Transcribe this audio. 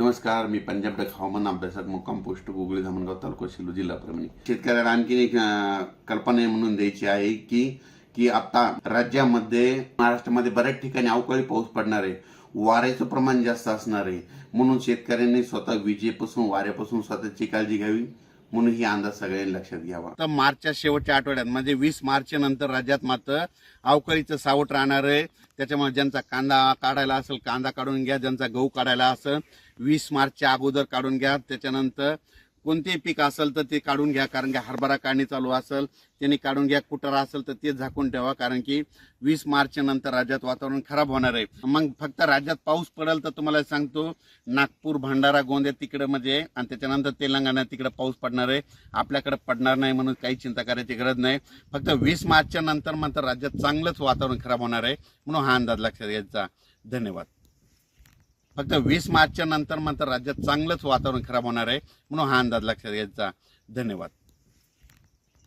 नमस्कार मी पंजाब डक हवामान अभ्यासक मुक्काम पोस्ट गुगळी धामणगाव तालुका शिलो जिल्हा परभणी. शेतकऱ्याला आणखी एक कल्पना म्हणून द्यायची आहे की की आता राज्यामध्ये महाराष्ट्रामध्ये बऱ्याच ठिकाणी अवकाळी पाऊस पडणार आहे. वाऱ्याचं प्रमाण जास्त असणार आहे. म्हणून शेतकऱ्यांनी स्वतः विजेपासून वाऱ्यापासून स्वतःची काळजी घ्यावी. म्हणून ही अंदाज सगळ्यांनी लक्षात घ्यावा. तर मार्चच्या शेवटच्या आठवड्यात म्हणजे वीस मार्च नंतर राज्यात मात्र अवकाळीचं सावट राहणार आहे. त्याच्यामुळे ज्यांचा कांदा काढायला असेल कांदा काढून घ्या. ज्यांचा गहू काढायला असेल वीस मार्चच्या अगोदर काढून घ्या. त्याच्यानंतर कोणतेही पीक असेल तर ते काढून घ्या कारण की हरभरा काढणी चालू असेल त्यांनी काढून घ्या कुटारा असेल तर ते झाकून ठेवा कारण की वीस मार्चच्या नंतर राज्यात वातावरण खराब होणार आहे. मग फक्त राज्यात पाऊस पडेल तर तुम्हाला सांगतो नागपूर भंडारा गोंदिया तिकडे म्हणजे आणि त्याच्यानंतर तेलंगणा तिकडे पाऊस पडणार आहे. आपल्याकडे पडणार नाही म्हणून काही चिंता करायची गरज नाही. फक्त वीस मार्चच्या नंतर मात्र राज्यात चांगलंच वातावरण खराब होणार आहे म्हणून हा अंदाज लक्षात घ्यायचा. धन्यवाद. फक्त वीस मार्चच्या नंतर मात्र राज्यात चांगलंच वातावरण खराब होणार आहे म्हणून हा अंदाज लक्षात घ्यायचा. धन्यवाद.